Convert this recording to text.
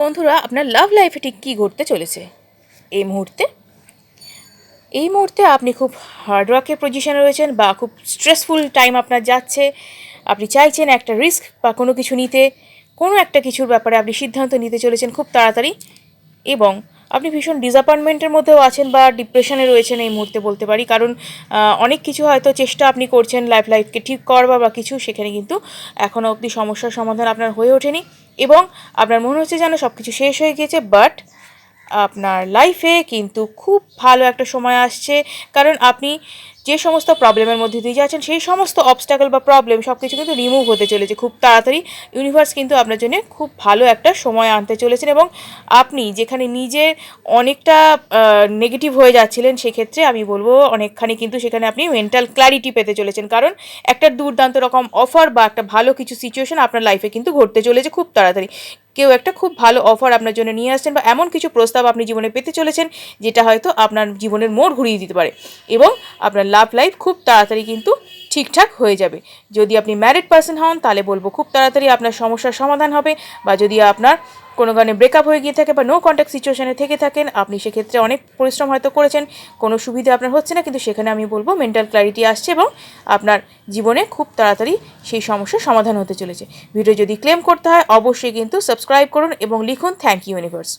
বন্ধুরা, আপনার লাভ লাইফে ঠিক কী ঘটতে চলেছে? এই মুহূর্তে? এই মুহূর্তে আপনি খুব হার্ডওয়ার্কের পজিশনে রয়েছেন বা খুব স্ট্রেসফুল টাইম আপনার যাচ্ছে। আপনি চাইছেন একটা রিস্ক বা কোনো কিছু নিতে। কোনো একটা কিছুর ব্যাপারে আপনি সিদ্ধান্ত নিতে চলেছেন খুব তাড়াতাড়ি। এবং আপনি ভীষণ ডিসঅ্যাপয়েন্টমেন্টের মধ্যেও আছেন বা ডিপ্রেশনে রয়েছেন এই মুহূর্তে বলতে পারি। কারণ অনেক কিছু হয়তো চেষ্টা আপনি করছেন লাইফ লাইফকে ঠিক করবা বা কিছু, সেখানে কিন্তু এখনও অবধি সমস্যার সমাধান আপনার হয়ে ওঠেনি এবং আপনার মনে হচ্ছে যেন সব কিছু শেষ হয়ে গিয়েছে বাট আপনার লাইফে কিন্তু খুব ভালো একটা সময় আসছে। কারণ আপনি যে সমস্ত প্রবলেমের মধ্যে দিয়ে যাচ্ছেন, সেই সমস্ত অবস্টাকল বা প্রবলেম সব কিছু কিন্তু রিমুভ হতে চলেছে। খুব তাড়াতাড়ি ইউনিভার্স কিন্তু আপনার জন্য খুব ভালো একটা সময় আনতে চলেছেন এবং আপনি যেখানে নিজে অনেকটা নেগেটিভ হয়ে যাচ্ছিলেন, সেক্ষেত্রে আমি বলব অনেকখানি কিন্তু সেখানে আপনি মেন্টাল ক্ল্যারিটি পেতে চলেছেন। কারণ একটা দুর্দান্ত রকম অফার বা একটা ভালো কিছু সিচুয়েশন আপনার লাইফে কিন্তু ঘটতে চলেছে খুব তাড়াতাড়ি। কেউ একটা খুব ভালো অফার আপনার জন্য নিয়ে আসছেন বা এমন কিছু প্রস্তাব আপনি জীবনে পেতে চলেছেন, যেটা হয়তো আপনার জীবনের মোড় ঘুরিয়ে দিতে পারে। এবং আপনার লাভ লাইফ খুব তাড়াতাড়ি কিন্তু ঠিকঠাক হয়ে যাবে। যদি আপনি ম্যারিড পার্সন হন, তাহলে বলব খুব তাড়াতাড়ি আপনার সমস্যার সমাধান হবে বা যদি আপনার কোনো কারণে ব্রেকআপ হয়ে গিয়ে থাকে বা নো কন্ট্যাক্ট সিচুয়েশনে থেকে থাকেন, আপনি সেক্ষেত্রে অনেক পরিশ্রম হয়তো করেছেন। কোনো সুবিধা আপনার হচ্ছে না, কিন্তু সেখানে আমি বলব মেন্টাল ক্ল্যারিটি আসছে এবং আপনার জীবনে খুব তাড়াতাড়ি সেই সমস্যার সমাধান হতে চলেছে। ভিডিও যদি ক্লেম করতে হয়, অবশ্যই কিন্তু সাবস্ক্রাইব করুন এবং লিখুন থ্যাংক ইউ ইউনিভার্স